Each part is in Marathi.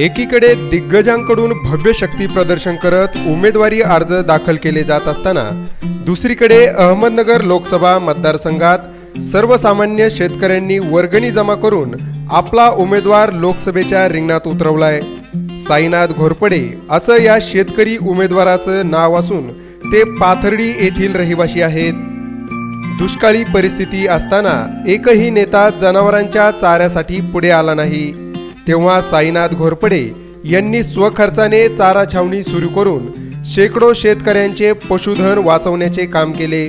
एकीकडे दिग्गजांकडून भव्य शक्ती प्रदर्शन करत उमेदवारी अर्ज दाखल केले जात असताना दुसरीकडे अहमदनगर लोकसभा मतदारसंघात सर्वसामान्य शेतकऱ्यांनी वर्गणी जमा करून आपला उमेदवार लोकसभेच्या रिंगणात उतरवलाय. साईनाथ घोरपडे असं या शेतकरी उमेदवाराचं नाव असून ते पाथर्डी येथील रहिवासी आहेत. दुष्काळी परिस्थिती असताना एकही नेता जनावरांच्या चाऱ्यासाठी पुढे आला नाही. तेव्हा साईनाथ घोरपडे यांनी स्वखर्चाने चारा छावणी सुरू करून शेकडो शेतकऱ्यांचे पशुधन वाचवण्याचे काम केले.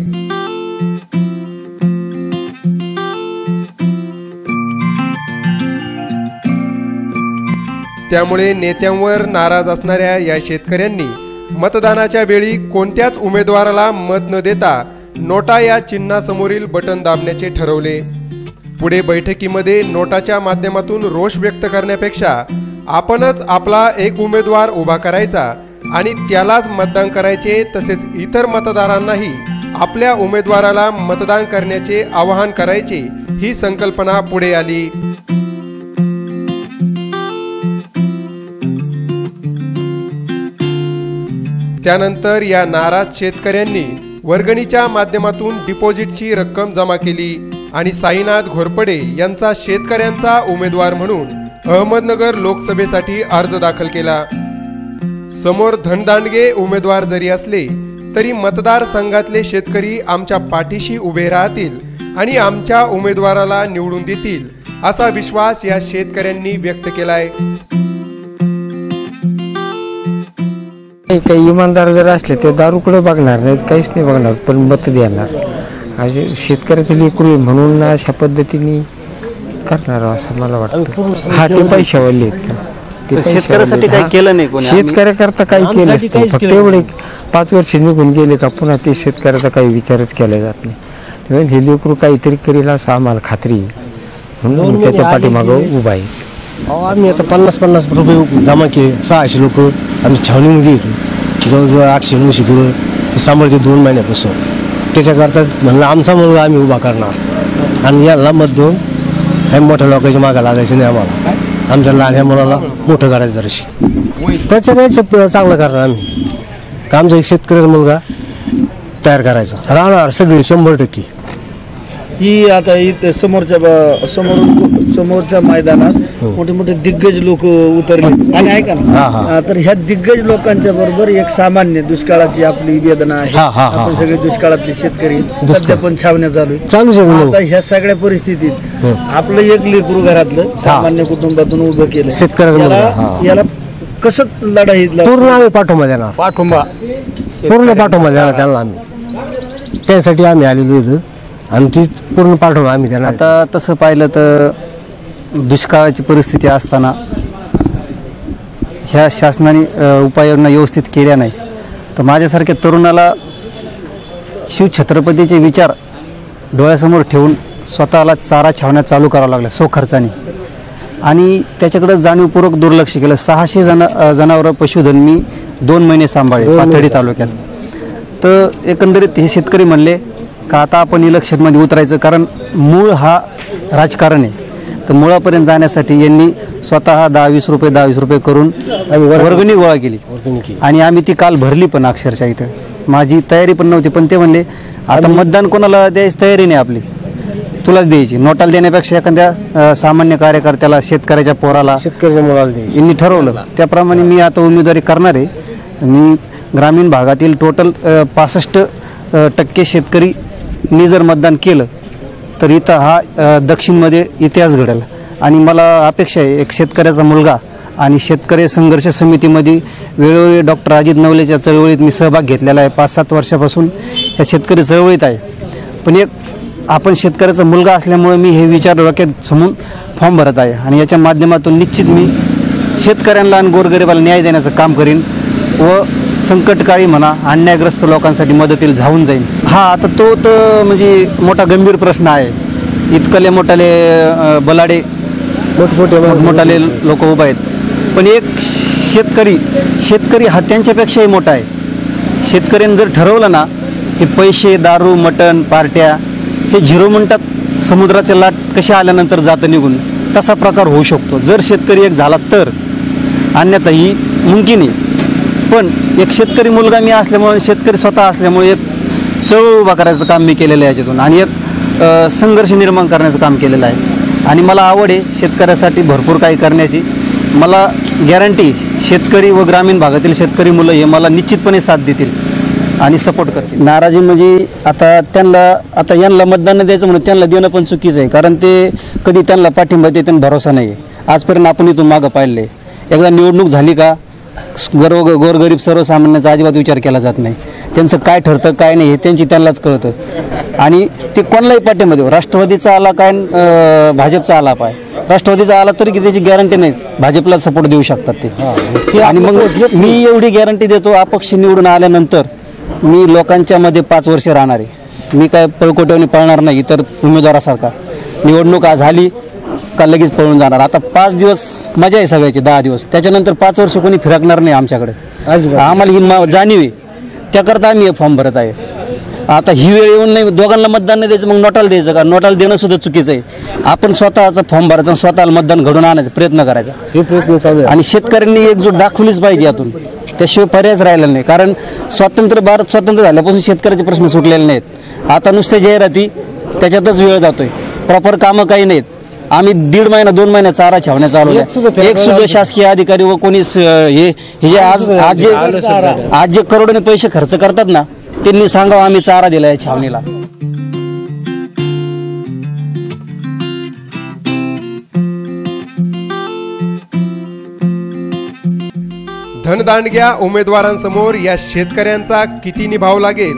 त्यामुळे नेत्यांवर नाराज असणाऱ्या या शेतकऱ्यांनी मतदानाच्या वेळी कोणत्याच उमेदवाराला मत न देता नोटा या चिन्हासमोरील बटन दाबण्याचे ठरवले. पुढे बैठकीमध्ये नोटाच्या माध्यमातून रोष व्यक्त करण्यापेक्षा आपणच आपला एक उमेदवार उभा करायचा आणि त्यालाच मतदान करायचे तसेच इतर मतदारांनाही आपल्या उमेदवाराला मतदान करण्याचे आवाहन करायचे ही संकल्पना पुढे आली. त्यानंतर या नाराज शेतकऱ्यांनी वर्गणीच्या माध्यमातून डिपॉझिटची रक्कम जमा केली. आणि साईनाथ घोरपडे यांचा शेतकऱ्यांचा उमेदवार म्हणून अहमदनगर लोकसभेसाठी अर्ज दाखल केला. समोर धनदांडगे उमेदवार जरी असले तरी मतदारसंघातले शेतकरी आमच्या पाठीशी उभे राहतील आणि आमच्या उमेदवाराला निवडून देतील असा विश्वास या शेतकऱ्यांनी व्यक्त केलाय. काही काही इमानदार जर असले ते दारूकडे बघणार? नाहीत काहीच नाही बघणार पण मत देणार. असे शेतकऱ्याचे लेकरू आहे म्हणून अशा पद्धतीने करणार असं मला वाटतं. हा ते पैशावाले आहेत ना. ते पैशावाले शेतकऱ्यासाठी काही हा. केलं नाही कोणी. आम्ही- शेतकऱ्याकरता काही केलं नसतं फक्त एवढे पाच वर्ष निघून गेले का पुन्हा ते शेतकऱ्याचा काही विचारच केला जात नाही. हे लेकरू काहीतरी करील असं आम्हाला खात्री आहे. म्हणून त्याच्या पाठीमागं उभा आहे. अहो आम्ही आता पन्नास पन्नास रुपये जमा केले. सहाशे लोक. आम्ही छावणीमध्ये येतो. जवळजवळ आठशे नऊशे हे सांभाळते दोन महिन्यापासून. त्याच्याकरता म्हणलं आमचा मुलगा आम्ही उभा करणार. आणि याला मत देऊन ह्या मोठ्या लोकांच्या मागा लागायचं नाही आम्हाला. आमच्या लहान मुलाला मोठं करायचं जराशी. त्याचं काही चांगलं करणार आम्ही. का आमचा एक शेतकऱ्याचा मुलगा तयार करायचा. राहणार सगळे शंभर टक्के. ही आता इथे समोरच्या ब- समोर समोरच्या मैदानात मोठे मोठे दिग्गज लोक उतरले आणि ऐका ना हा, हा. हा, तर ह्या दिग्गज लोकांच्या बरोबर एक सामान्य दुष्काळाची आपली वेदना आहे हा, हा, हा, आपण हा. सगळे दुष्काळातले शेतकरी दुष्काळ. सध्या पण छावण्या चालू आहे. चालूच आहे मग. आता ह्या सगळ्या परिस्थितीत आपलं एक लेकरू घरातलं सामान्य कुटुंबातून उभं केलं शेतकऱ्याचा मुलगा, याला- हा. याला कसं लढाई पूर्ण आम्ही पाठोमा देणार पाठुंबा पूर्ण पाठोबा देणार त्यांना आम्ही त्यासाठी आम्ही आलेलो इथं आणि ती पूर्ण पाठोबा आम्ही देणार आता तसं पाहिलं तर दुष्काळाची परिस्थिती असताना ह्या शासनाने अ, उपाययोजना व्यवस्थित केल्या नाही. तर माझ्यासारख्या तरुणाला शिवछत्रपतीचे विचार डोळ्यासमोर ठेवून स्वतःला चारा छावण्यात चालू करावं लागलं स्वखर्चाने आणि त्याच्याकडे जाणीवपूर्वक दुर्लक्ष केलं. सहाशे जन अ, जनावरं पशुधन मी दोन महिने सांभाळले पाथर्डी तालुक्यात. तर एकंदरीत हे शेतकरी म्हणले का आता आपण इलेक्शनमध्ये उतरायचं? कारण मूळ हा राजकारण आहे. तर मुळापर्यंत जाण्यासाठी यांनी स्वतः दहा वीस रुपये दहा वीस रुपये करून वर्गणी गोळा केली. आणि आम्ही ती काल भरली पण अक्षरशः इथं. माझी तयारी पण नव्हती पण ते म्हणले आता मतदान कोणाला द्यायची तयारी नाही आपली. तुलाच द्यायची. नोटाला देण्यापेक्षा एखाद्या सामान्य कार्यकर्त्याला शेतकऱ्याच्या पोराला शेतकऱ्याच्या मुलाला यांनी ठरवलं. त्याप्रमाणे मी आता उमेदवारी करणार आहे. आणि ग्रामीण भागातील टोटल पासष्ट टक्के शेतकरी मी जर मतदान केलं तर इथं हा दक्षिणमध्ये इतिहास घडेल. आणि मला अपेक्षा आहे एक शेतकऱ्याचा मुलगा आणि शेतकरी संघर्ष समितीमध्ये वेळोवेळी डॉक्टर अजित नवलेच्या चळवळीत मी सहभाग घेतलेला आहे. पाच सात वर्षापासून या शेतकरी चळवळीत आहे. पण एक आपण शेतकऱ्याचा मुलगा असल्यामुळे मी हे विचार डोक्यात समून फॉर्म भरत आहे. आणि याच्या माध्यमातून निश्चित मी शेतकऱ्यांना आणि गोरगरिबाला न्याय देण्याचं काम करीन व संकटकाळी म्हणा अन्यायग्रस्त लोकांसाठी मदतीला धावून जाईन. हा आता तो तर म्हणजे मोठा गंभीर प्रश्न आहे. इतकले मोठाले बलाडे मोठमोठे लोक. उभा आहेत. पण एक शेतकरी शेतकरी हा त्यांच्यापेक्षाही मोठा आहे. शेतकऱ्यांनी जर ठरवलं ना हे पैसे दारू मटण पार्ट्या हे झिरो मिनटात समुद्राच्या लाट कशा आल्यानंतर जातं निघून तसा प्रकार होऊ शकतो. जर शेतकरी एक झाला तर अन्यथा ही मुमकिन आहे. पण एक शेतकरी मुलगा मी असल्यामुळे शेतकरी स्वतः असल्यामुळे एक चळवळ उभा करायचं काम मी केलेलं आहे याच्यातून. आणि एक संघर्ष निर्माण करण्याचं काम केलेलं आहे. आणि मला आवड आहे शेतकऱ्यासाठी भरपूर काही करण्याची. मला गॅरंटी शेतकरी व ग्रामीण भागातील शेतकरी मुलं हे मला निश्चितपणे साथ देतील आणि सपोर्ट करतील. नाराजी म्हणजे आता त्यांना आता यांना मतदान द्यायचं म्हणून त्यांना देणं पण चुकीचं आहे. कारण ते कधी त्यांना पाठिंबा देते भरोसा नाही आहे आजपर्यंत आपण इथून मागं पाहिले एकदा निवडणूक झाली का गोर गोरगरीब सर्वसामान्याचा अजिबात विचार केला जात नाही. त्यांचं काय ठरतं काय नाही हे त्यांची त्यांनाच कळतं. आणि ते कोणालाही पाठिंबा राष्ट्रवादीचा आला काय भाजपचा आला पाय. राष्ट्रवादीचा आला तरी की त्याची गॅरंटी नाही. भाजपला सपोर्ट देऊ शकतात ते. आणि मग मी एवढी गॅरंटी देतो अपक्ष निवडून आल्यानंतर मी लोकांच्या मध्ये पाच वर्ष राहणार आहे. मी काय पळकोट्याने पळणार नाही इतर उमेदवारासारखा. निवडणूक आज झाली का लगेच पळून जाणार? आता पाच दिवस मजा आहे सगळ्याची दहा दिवस. त्याच्यानंतर पाच वर्ष कोणी फिरकणार नाही आमच्याकडे. आम्हाला ही मा- जाणीव आहे. त्याकरता आम्ही हे फॉर्म भरत आहे. आता ही वेळ येऊन नाही दोघांना मतदान नाही द्यायचं मग नोटाला द्यायचं का? नोटाला देणं सुद्धा चुकीचं आहे. आपण स्वतःचा फॉर्म भरायचा आणि स्वतःला मतदान घडून आणायचा प्रयत्न करायचा. हे प्रयत्न चालू आहे. आणि शेतकऱ्यांनी एकजूट दाखवलीच पाहिजे यातून. त्याशिवाय पर्यायच राहिला नाही. कारण स्वातंत्र्य भारत स्वतंत्र झाल्यापासून शेतकऱ्याचे प्रश्न सुटलेले नाहीत. आता नुसते जाहिराती त्याच्यातच वेळ जातोय. प्रॉपर कामं काही नाहीत. आम्ही दीड महिना दोन महिना चारा छावण्या चालू एक सुद्धा शासकीय अधिकारी व कोणी हे हे जे आज आज जे आज जे करोडोने पैसे खर्च करतात ना त्यांनी सांगावं आम्ही चारा दिलाय छावणीला. धनदांडग्या उमेदवारांसमोर या शेतकऱ्यांचा किती निभाव लागेल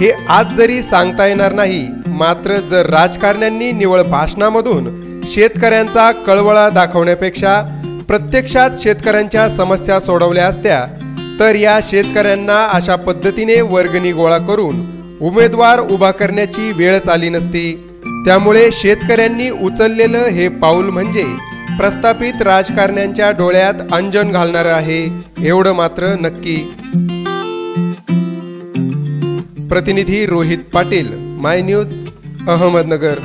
हे आज जरी सांगता येणार नाही मात्र जर राजकारण्यांनी निवळ भाषणामधून शेतकऱ्यांचा कळवळा दाखवण्यापेक्षा प्रत्यक्षात शेतकऱ्यांच्या समस्या सोडवल्या असत्या तर या शेतकऱ्यांना अशा पद्धतीने वर्गणी गोळा करून उमेदवार उभा करण्याची वेळच आली नसती. त्यामुळे शेतकऱ्यांनी उचललेलं हे पाऊल म्हणजे प्रस्थापित राजकारण्यांच्या डोळ्यात अंजन घालणारं आहे एवढं मात्र नक्की. प्रतिनिधी रोहित पाटील माय न्यूज अहमदनगर.